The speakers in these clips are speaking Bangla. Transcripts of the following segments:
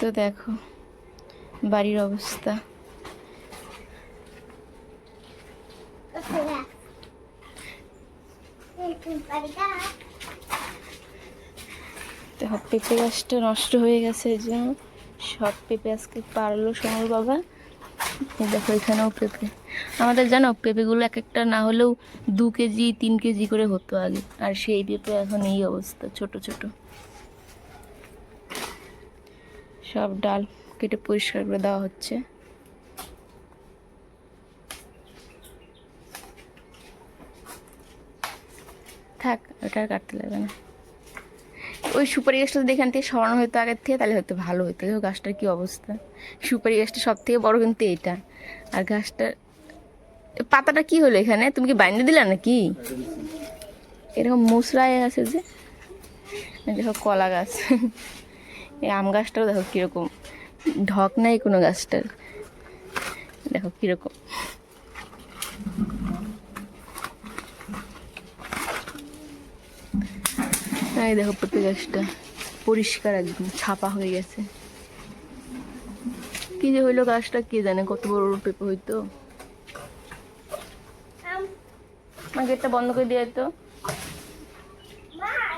তো দেখো, বাড়ির অবস্থা। পেঁপে গাছটা নষ্ট হয়ে গেছে জন্য সব পেঁপে আজকে পারল সোনার বাবা। দেখো, এখানেও পেঁপে। আমাদের জানো, পেঁপেগুলো এক একটা না হলেও দু কেজি, তিন কেজি করে হতো আগে। আর সেই পেঁপে এখন এই অবস্থা, ছোট ছোট। সব ডাল কেটে পরিষ্কার করে দেওয়া হচ্ছে। থাক, ওটা আর কাটতে লাগবে না। ওই সুপারি গাছটা যদি এখান থেকে সরানো হতো আগের থেকে, তাহলে হয়তো ভালো হতো। দেখো গাছটার কী অবস্থা? সুপারি গাছটা সব থেকে বড় কিন্তু এটা আর গাছটার, পাতাটা কি হলো এখানে? তুমি কি বাইন্দে দিলা নাকি? এরকম মুসরায় আছে যে দেখো কলা গাছ। এই আম গাছটাও দেখো কীরকম। ঢক নাই কোনো গাছটার। দেখো কীরকম। এই দেখো পেঁপে গাছটা। পরিষ্কার একদম, ছাপা হয়ে গেছে। কি যে হইল গাছটা কে জানে, কত বড় পেঁপে হইতো। মা, গেটটা বন্ধ করে দিয়ে তো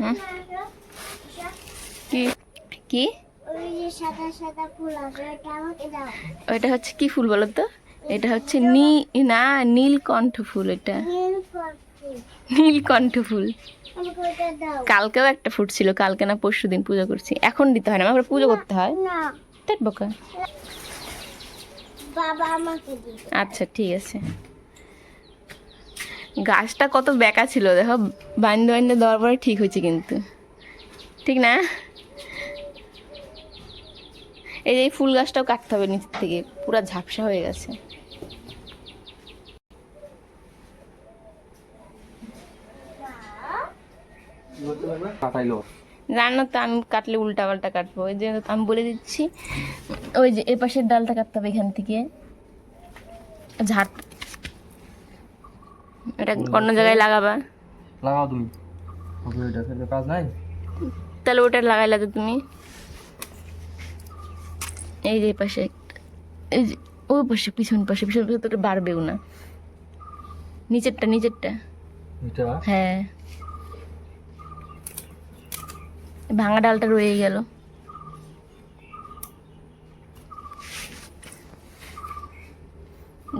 হুম? কি? কি? ওইটা হচ্ছে কি ফুল বলো তো? এটা হচ্ছে নী না নীলকণ্ঠ ফুল এটা। নীলকণ্ঠ ফুল। কালকেও একটা ফুটছিল কালকে না পরশু দিন পুজো করছি। এখন দিতে হয় না আমার পুজো করতে হয়। তার বোকা। বাবা আচ্ছা ঠিক আছে। গাছটা কত বেকা ছিল দেখো বান্ধে বান্ধে দেওয়ার পরে ঠিক হয়েছে কিন্তু। ঠিক না? এই যে ফুল গাছটাও কাটতে হবে নিচ থেকে পুরো ঝাপসা হয়ে গেছে। রান্না তো আমি কাটলে উল্টা পাল্টা কাটবো ওই যে আমি বলে দিচ্ছি ওই যে এ পাশের ডালটা কাটতে হবে এখান থেকে। ঝাড়। এটা অন্য জায়গায় লাগাবা। লাগাও তুমি। কাজ নাই? তাহলে ওটা লাগাইলা তো তুমি। এই যে পাশে এই যে ওই পাশে পিছন পাশে পিছন পাশে তো বাড়বেও না। নিচেরটা নিচেরটা। হ্যাঁ। ভাঙা ডালটা রয়ে গেল।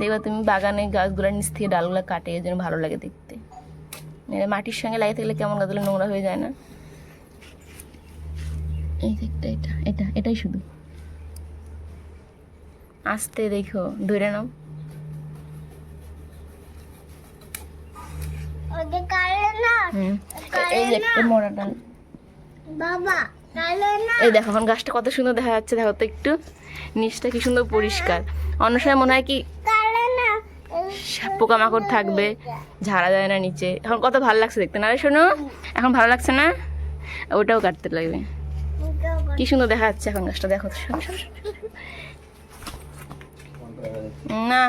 দেখবা তুমি বাগানে গাছগুলোর নিচ থেকে ডালগুলো কাটে এই জন্য ভালো লাগে দেখতে। মাটির সঙ্গে লাগিয়ে থাকলে কেমন গাছগুলো নোংরা হয়ে যায় না। এই এটা এটা এটাই শুধু। আস্তে দেখো ধরে নাও। এই যে একটা মরা ডাল বাবা এই দেখো এখন গাছটা কত সুন্দর দেখা যাচ্ছে দেখো তো একটু। নিচটা কি সুন্দর পরিষ্কার। অন্য সময় মনে হয় কি পোকামাকড় থাকবে ঝাড়া যায় না নিচে। এখন কত ভালো লাগছে দেখতে। না রে শোনো এখন ভালো লাগছে না? ওটাও কাটতে লাগবে। কি সুন্দর দেখা যাচ্ছে এখন গাছটা দেখো। না।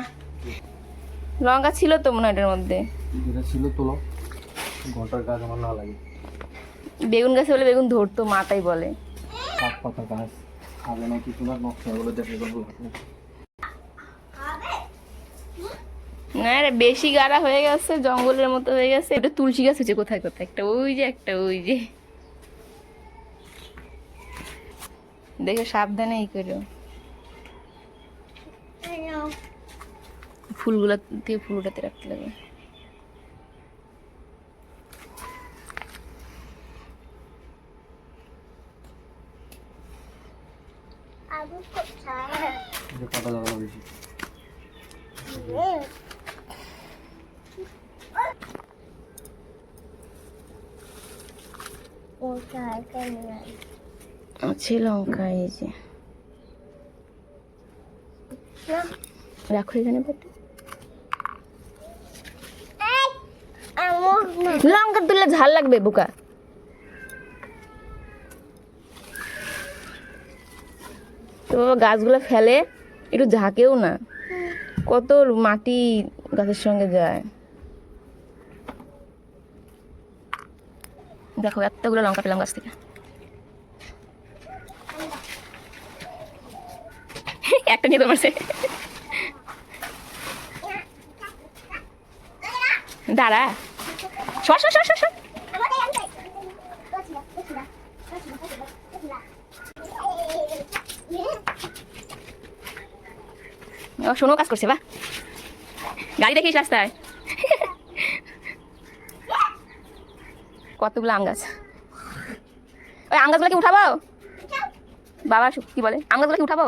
লঙ্কা ছিল তো মনে এটার মধ্যে। যেটা ছিল তোলো। ঘণ্টার কাজ আমার না লাগে। বেগুন গাছে বলে বেগুন ধরতো মাতাই বলে। পাতা গাছ। খাবে না কিছু না নকশা বলে দেখে না রে বেশি গাড়া হয়ে গেছে জঙ্গলের মতো হয়ে গেছে। এটা তুলসী গাছ হচ্ছে কোথায় কোথায়? একটা ওই যে একটা ওই যে। দেখে সাবধানে ই করো। ফুলগুলো দিয়ে ফুল উঠাতে রাখতে লাগবে লঙ্কা এই যে। রাখো এখানে বেটা আমার লঙ্কা তুললে ঝাল লাগবে, বোকা। তো বাবা গাছগুলো ফেলে, একটু ঝাঁকেও না। কত মাটি গাছের সঙ্গে যায়। দেখো, এতগুলো লঙ্কা পেলাম গাছ থেকে। একটা নিয়ে তোমার দাঁড়া। সর সর সর সর ও শোনো কাজ করছে বা গাড়ি দেখিস রাস্তায়। কতগুলো আম গাছ। ওই আম গাছগুলো কি উঠাবো? বাবা কি বলে? আম গাছগুলো কি উঠাবো?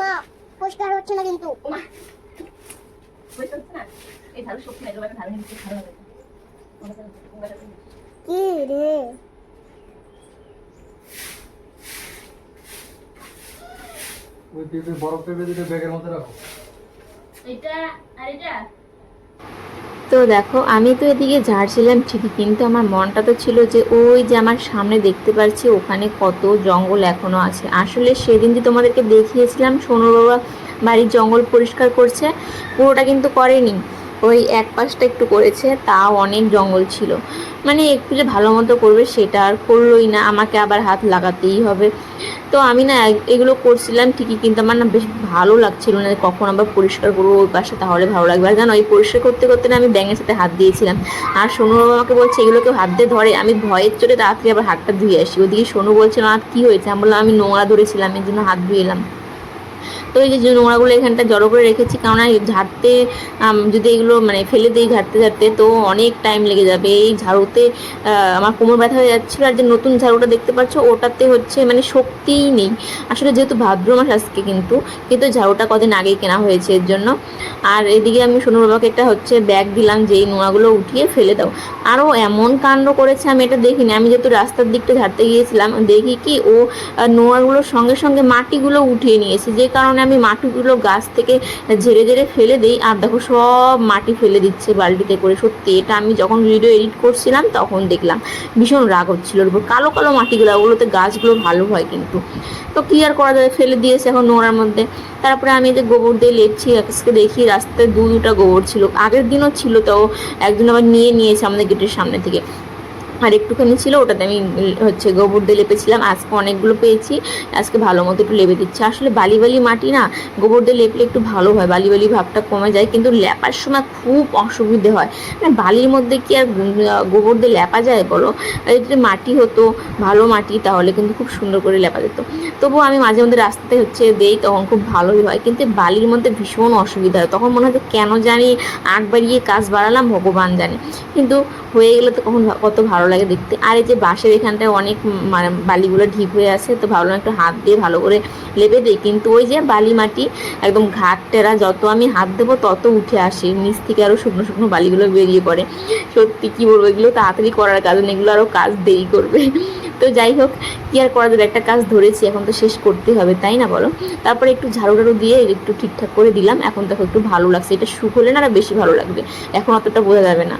মা পরিষ্কার হচ্ছে না কিন্তু। কি রে? ওই পেঁপে বরফ পেঁপে দুটো ব্যাগের মধ্যে রাখো। এটা আর এটা তো দেখো, আমি তো এদিকে ঝাড়ছিলাম ঠিকই, কিন্তু আমার মনটা তো ছিল যে ওই যে আমার সামনে দেখতে পাচ্ছি ওখানে কত জঙ্গল এখনও আছে। আসলে সেদিন যে তোমাদেরকে দেখিয়েছিলাম সোনুর বাবা বাড়ির জঙ্গল পরিষ্কার করছে, পুরোটা কিন্তু করেনি। ওই এক পাশটা একটু করেছে, তাও অনেক জঙ্গল ছিল। মানে একটু যে ভালো মতো করবে সেটা আর করলোই না, আমাকে আবার হাত লাগাতেই হবে। তো আমি না এগুলো করছিলাম ঠিকই, কিন্তু আমার না বেশ ভালো লাগছিল না কখন আবার পরিষ্কার করব ওই পাশে, তাহলে ভালো লাগবে। আর জানো ওই পরিষ্কার করতে করতে না আমি ব্যাঙের সাথে হাত দিয়েছিলাম। আর সোনু আমাকে বলছে, এগুলো কেউ হাত দিয়ে ধরে? আমি ভয়ের চোটে তাড়াতাড়ি আবার হাতটা ধুয়ে আসি। ওদিকে সোনু বলছিল আর কি হয়েছে? আমি বললাম, আমি নোংরা ধরেছিলাম, এর জন্য হাত ধুয়ে এলাম। তো এই যে নোংরাগুলো এখানটা জড়ো করে রেখেছি এই ঝাড়তে যদি এগুলো মানে ফেলে দিই ঝাড়তে ঝাড়তে তো অনেক টাইম লেগে যাবে। এই ঝাড়ুতে আমার কোমর ব্যথা হয়ে যাচ্ছিল আর যে নতুন ঝাড়ুটা দেখতে পাচ্ছ ওটাতে হচ্ছে মানে শক্তিই নেই। আসলে যেহেতু ভাদ্র মাস আজকে কিন্তু কিন্তু ঝাড়ুটা কদিন আগেই কেনা হয়েছে এর জন্য। আর এদিকে আমি সোনুর বাবাকে একটা হচ্ছে ব্যাগ দিলাম যে এই নোংরাগুলো উঠিয়ে ফেলে দাও। আরও এমন কাণ্ড করেছে আমি এটা দেখিনি। আমি যেহেতু রাস্তার দিকটা ঝাড়তে গিয়েছিলাম দেখি কি ও আহ, নোংরাগুলোর সঙ্গে সঙ্গে মাটিগুলো উঠিয়ে নিয়েছে। যে কারণে আমি মাটিগুলো গাছ থেকে ঝেড়ে ঝেড়ে ফেলে দিই আর দেখো সব মাটি ফেলে দিচ্ছে বালতিতে করে। সত্যি, এটা আমি যখন ভিডিও এডিট করছিলাম তখন দেখলাম। ভীষণ রাগ হচ্ছিল ওর উপর। কালো কালো মাটিগুলো, ওগুলোতে গাছগুলো ভালো হয় কিন্তু। তো কি আর করা যাবে ফেলে দিয়েছে এখন নোংরার মধ্যে। তারপরে আমি যে গোবর দিয়ে লেপছি আজকে দেখি রাস্তায় দু দুটা গোবর ছিল। আগের দিনও ছিল তো একজন আবার নিয়ে নিয়েছে আমাদের গেটের সামনে থেকে। আর একটুখানি ছিল, ওটাতে আমি হচ্ছে গোবর দিয়ে লেপেছিলাম। আজকে অনেকগুলো পেয়েছি, আজকে ভালো মতো একটু লেপে দিচ্ছে। আসলে বালি বালি মাটি না, গোবর দিয়ে লেপলে একটু ভালো হয় বালি বালি ভাবটা কমে যায়, কিন্তু লেপার সময় খুব অসুবিধে হয়। মানে বালির মধ্যে কি আর গোবর দিয়ে লেপা যায় বলো? যদি মাটি হতো, ভালো মাটি, তাহলে কিন্তু খুব সুন্দর করে লেপা যেত। তবুও আমি মাঝে মধ্যে রাস্তাতে হচ্ছে দেই, তখন খুব ভালোই হয়, কিন্তু বালির মধ্যে ভীষণ অসুবিধা হয়। তখন মনে হয় কেন জানি আগ বাড়িয়ে কাজ বাড়ালাম, ভগবান জানে। কিন্তু হয়ে গেলে তো কখন কত ভালো লাগে দেখতে। আর এই যে বাঁশের এখানটায় অনেক মানে বালিগুলো ঢিপ হয়ে আছে, তো ভাবলাম একটু হাত দিয়ে ভালো করে লেপে দিই। কিন্তু ওই যে বালি মাটি একদম ঘাট টেরা, যত আমি হাত দেবো তত উঠে আসে। নিচ থেকে আরও শুকনো শুকনো বালিগুলো বেরিয়ে পড়ে। সত্যি কী বলব, এগুলো তাড়াতাড়ি করার কারণে, এগুলো আরও কাজ দেরি করবে। তো যাই হোক, কি আর করা যাবে? একটা কাজ ধরেছি, এখন তো শেষ করতে হবে, তাই না বলো? তারপরে একটু ঝাড়ু টাড়ু দিয়ে একটু ঠিকঠাক করে দিলাম। এখন দেখো একটু ভালো লাগছে। এটা শুকোলে না বেশি ভালো লাগবে। এখন অতটা বোঝা যাবে না।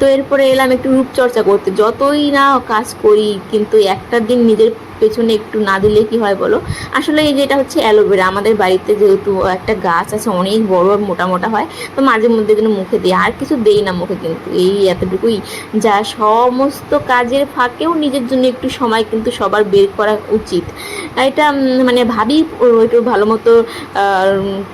তো এরপরে এলাম একটু রূপচর্চা করতে। যতই না কাজ করি কিন্তু একটা দিন নিজের পেছনে একটু না দিলে কি হয় বলো? আসলে এই যেটা হচ্ছে অ্যালোভেরা, আমাদের বাড়িতে যেহেতু একটা গাছ আছে অনেক বড় আর মোটা মোটা হয়, তো মাঝে মধ্যে যেন মুখে দিই। আর কিছু দেই না মুখে কিন্তু, এই এতটুকুই। যা সমস্ত কাজের ফাঁকেও নিজের জন্য একটু সময় কিন্তু সবার বের করা উচিত। এটা মানে ভাবি একটু ভালো মতো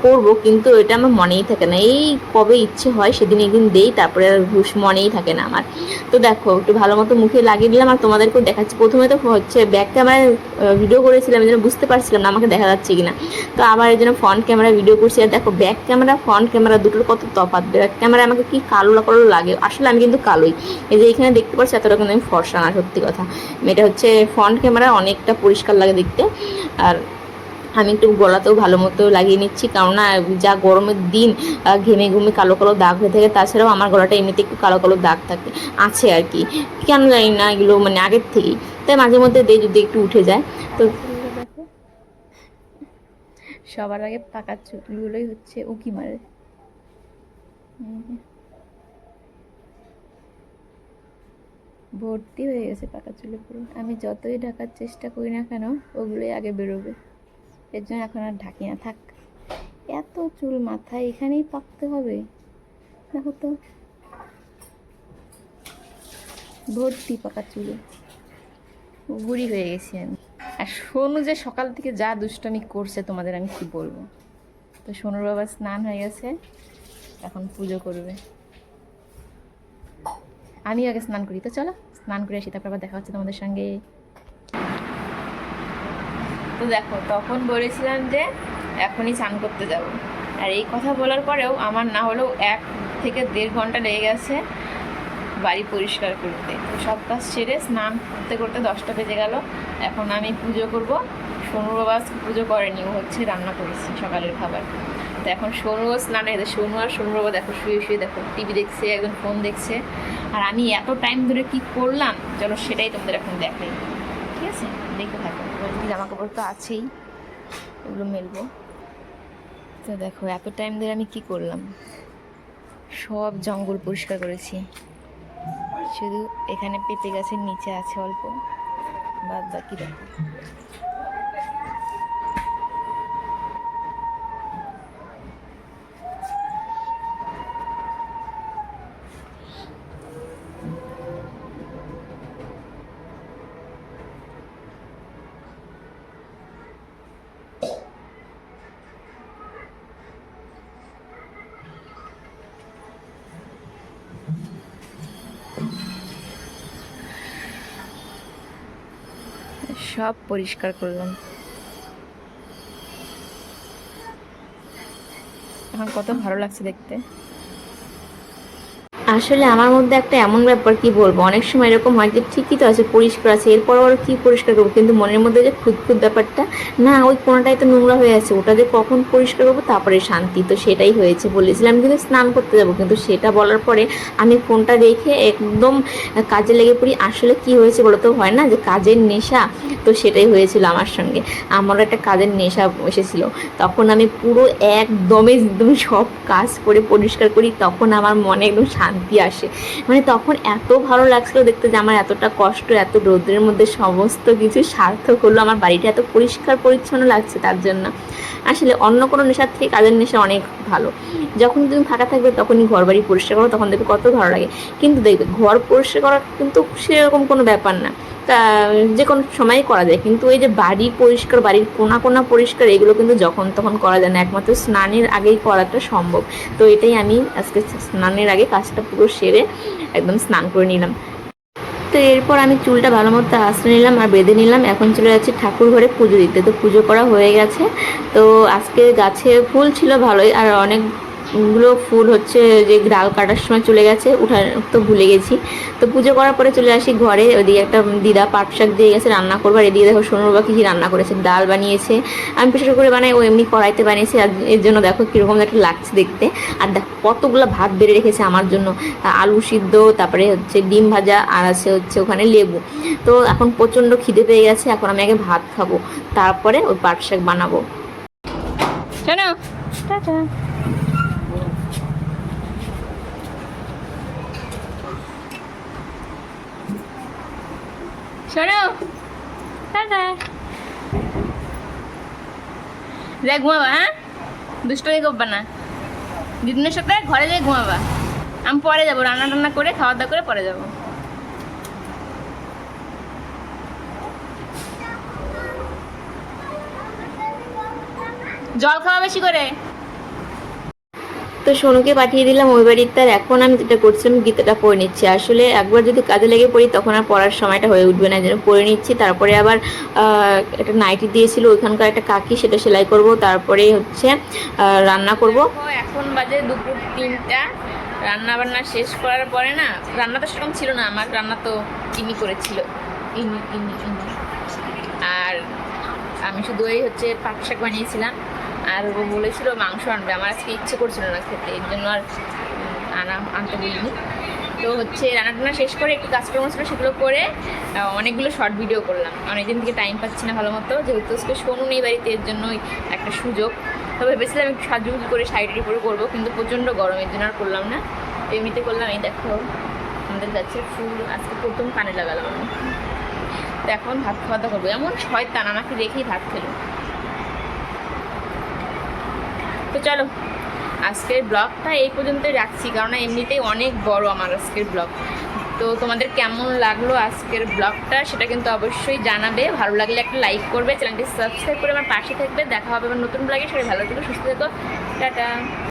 করব, কিন্তু এটা আমার মনেই থাকে না। এই কবে ইচ্ছে হয় সেদিন একদিন দেই, তারপরে আর ঘুষ মনেই থাকে না আমার। তো দেখো, একটু ভালো মতো মুখে লাগিয়ে দিলাম, আর তোমাদেরকেও দেখাচ্ছি। প্রথমে তো হচ্ছে ব্যাক ক্যামেরা ভিডিও করেছিলাম, এই জন্য বুঝতে পারছিলাম না, আমাকে দেখা যাচ্ছে কিনা। তো আবার এই জন্য ফ্রন্ট ক্যামেরা ভিডিও করছি। আর দেখো ব্যাক ক্যামেরা ফ্রন্ট ক্যামেরা দুটোর কত তফাৎ। ব্যাক ক্যামেরা আমাকে কি কালো কালো লাগে। আসলে আমি কিন্তু কালোই। এই যে এখানে দেখতে পাচ্ছি, এতটা কিন্তু আমি ফর্সা না, সত্যি কথা। এটা হচ্ছে ফ্রন্ট ক্যামেরা অনেকটা পরিষ্কার লাগে দেখতে। আর আমি একটু গলাতেও ভালো মতো লাগিয়ে নিচ্ছি। কেননা, যা গরমের দিন ঘেমে ঘুমে কালো কালো দাগ হয়ে থাকে, তাছাড়াও আমার গলাটা এমনিতে একটু কালো কালো দাগ থাকে, আছে আর কি। কেন জানি না, এগুলো মানে আগের থেকেই। তাই মাঝে মধ্যে দেয় যদি একটু উঠে যায়। তো সবার আগে পাকা চুলগুলোই হচ্ছে উকি মারে। ভর্তি হয়ে গেছে পাকা চুলে পুরো আমি যতই ঢাকার চেষ্টা করি না কেন, ওগুলোই আগে বেরোবে। এর জন্য এখন আর ঢাকি না, থাক। এত চুল মাথায়, এখানেই পাকতে হবে। দেখো তো। ভর্তি পাকা চুলে। বুড়ি হয়ে গেছি আমি। আর সোনু যে সকাল থেকে যা দুষ্টামি করছে, তোমাদের আমি কি বলব? তো সোনুর বাবা স্নান হয়ে গেছে, এখন পুজো করবে। আমি আগে স্নান করি। তো চলো, স্নান করে আসি, তারপর আবার দেখা হচ্ছে তোমাদের সঙ্গে। তো দেখো, তখন বলেছিলাম যে এখনই স্নান করতে যাব। আর এই কথা বলার পরেও আমার না হলেও এক থেকে দেড় ঘণ্টা লেগে গেছে বাড়ি পরিষ্কার করতে। সব কাজ সেরে স্নান করতে করতে দশটা বেজে গেল। এখন আমি পুজো করব। সোনুর বাবা পুজো করেনি, ও হচ্ছে রান্না করেছি সকালের খাবার। তো এখন সোনুও স্নানে সোনু আর সোনুর বাবা দেখো, শুয়ে শুয়ে দেখো, টিভি দেখছে, একজন ফোন দেখছে। আর আমি এত টাইম ধরে কি করলাম? চলো সেটাই তোমাদের এখন দেখাই। আছে? দেখতে থাকো। জামা কাপড় তো আছেই, এগুলো মেলবো। তো দেখো, এত টাইম ধরে আমি কি করলাম? সব জঙ্গল পরিষ্কার করেছি। শুধু এখানে পেঁপে গাছের নিচে আছে অল্প, বাদ বাকি দেখো। সব পরিষ্কার করলাম। এখন কত ভালো লাগছে দেখতে। আসলে আমার মধ্যে একটা এমন ব্যাপার কি বলব? অনেক সময় এরকম হয় যে ঠিকই তো আছে, পরিষ্কার আছে, এরপর আবার কি পরিষ্কার করব? কিন্তু মনের মধ্যে যে খুদ ব্যাপারটা, না, ওই কোনোটাই তো নোংরা হয়ে আছে। ওটা যে কখন পরিষ্কার করব, তারপরে শান্তি। তো সেটাই হয়েছে বলেছিলাম। কিন্তু স্নান করতে যাব। কিন্তু সেটা বলার পরে আমি ফোনটা রেখে একদম কাজে লেগে পড়ি। আসলে কি হয়েছে বলো তো? হয় না যে কাজের নেশা? তো সেটাই হয়েছিল আমার সঙ্গে। আমারও একটা কাজের নেশা এসেছিল। তখন আমি পুরো একদমই একদম সব কাজ করে পরিষ্কার করি। তখন আমার মনে একদম শান্তি আসে। মানে তখন এত ভালো লাগছিল দেখতে যে আমার এতটা কষ্ট, এত রোদ্রের মধ্যে সমস্ত কিছু সার্থক হলো। আমার বাড়িটা এত পরিষ্কার পরিচ্ছন্ন লাগছে তার জন্য। আসলে অন্য কোনো নেশার থেকে কাজের নেশা অনেক ভালো। যখন তুমি ফাঁকা থাকবে তখনই ঘর বাড়ি পরিষ্কার করো, তখন দেখবে কত ভালো লাগে। কিন্তু দেখবে ঘর পরিষ্কার করা কিন্তু সেরকম কোনো ব্যাপার না। তা যে কোনো সময়ই করা যায়। কিন্তু এই যে বাড়ি পরিষ্কার, বাড়ির কোনা কোনা পরিষ্কার, এগুলো কিন্তু যখন তখন করা যায় না। একমাত্র স্নানের আগেই করাটা সম্ভব। তো এটাই আমি আজকে স্নানের আগে কাজটা পুরো সেরে একদম স্নান করে নিলাম। তো এরপর আমি চুলটা ভালো মতো আশ্রয় নিলাম আর বেঁধে নিলাম। এখন চলে যাচ্ছি ঠাকুর ঘরে পুজো দিতে। তো পুজো করা হয়ে গেছে। তো আজকে গাছে ফুল ছিল ভালোই, আর অনেকগুলো ফুল হচ্ছে যে ডাল কাটার সময় চলে গেছে উঠা তো ভুলে গেছি। তো পুজো করার পরে চলে আসি ঘরে ওদিকে একটা দিদা পাট শাক দিয়ে গেছে রান্না করবার এদিকে দেখো সোনুর বা কী রান্না করেছে ডাল বানিয়েছে। আমি প্রেশার করে বানাই ও এমনি কড়াইতে বানিয়েছে আর এর জন্য দেখো কীরকম একটা লাগছে দেখতে। আর দেখো কতগুলো ভাত বেড়ে রেখেছে আমার জন্য। আলু সিদ্ধ তারপরে হচ্ছে ডিম ভাজা আর আছে হচ্ছে ওখানে লেবু। তো এখন প্রচণ্ড খিদে পেয়ে গেছে এখন আমি আগে ভাত খাব তারপরে ওই পাট শাক বানাবো। শোনো। টাটা। শোনো। টাটা দেখ ঘুমাবা হ্যাঁ? দুষ্টমি করবা না। দিদিনের সাথে ঘরে যাই ঘুমাবা। আমি পরে যাব, রান্না টান্না করে, খাওয়া দাওয়া করে পরে যাব। জল খাওয়া বেশি করে? তো সোনুকে পাঠিয়ে দিলাম, ওই বাড়ির তার। এখন আমি যেটা করছিলাম গীতাটা পড়ে নিচ্ছি। আসলে একবার যদি কাজে লেগে পড়ি, তখন আর পড়ার সময়টা হয়ে উঠবে না যেন পড়ে নিচ্ছি। তারপরে আবার একটা নাইটি দিয়েছিল, ওইখানকার একটা কাকি, সেটা সেলাই করব। তারপরে হচ্ছে রান্না করব। এখন বাজে দুপুর তিনটা। রান্না বান্না শেষ করার পরে না রান্না তো সেরকম ছিল না। আমার রান্না তো ইনি করেছিল। ইনি ইনি ইনি। আর আমি শুধু ওই হচ্ছে পাট শাক বানিয়েছিলাম। আর ও বলেছিল মাংস আনবে। আমার আজকে ইচ্ছে করছিল না খেতে, এর জন্য আর আনা, আনতে বলিনি। তো হচ্ছে রান্না টান্না শেষ করে একটু কাজকর্ম ছিল সেগুলো করে অনেকগুলো শর্ট ভিডিও করলাম। অনেকদিন থেকে টাইম পাচ্ছি না ভালো মতো, যেহেতু আজকে শোনো নেই বাড়িতে, এর জন্যই একটা সুযোগ। তো ভেবেছিলাম একটু সাজুগুজু করে শাড়ি পরে করব, কিন্তু প্রচণ্ড গরম, এর জন্য আর করলাম না। এমনিতে করলাম, এই দেখো, আমাদের গাছের ফুল, আজকে প্রথম কানে লাগালাম আমি। তো এখন ভাত খাওয়া দাওয়া করব। এমন শয়তান, আমাকে রেখেই ভাত খেলো। তো চলো, আজকের ব্লগটা এই পর্যন্তই রাখছি, কারণ এমনিতেই অনেক বড় আমার আজকের ব্লগ। তো তোমাদের কেমন লাগল আজকের ব্লগটা সেটা কিন্তু অবশ্যই জানাবে। ভালো লাগলে একটা লাইক করবে, চ্যানেলটি সাবস্ক্রাইব করে আমার পাশে থাকবে। দেখা হবে আমার নতুন ব্লগে। সবাই ভালো থেকো, সুস্থ থেকো। টাটা।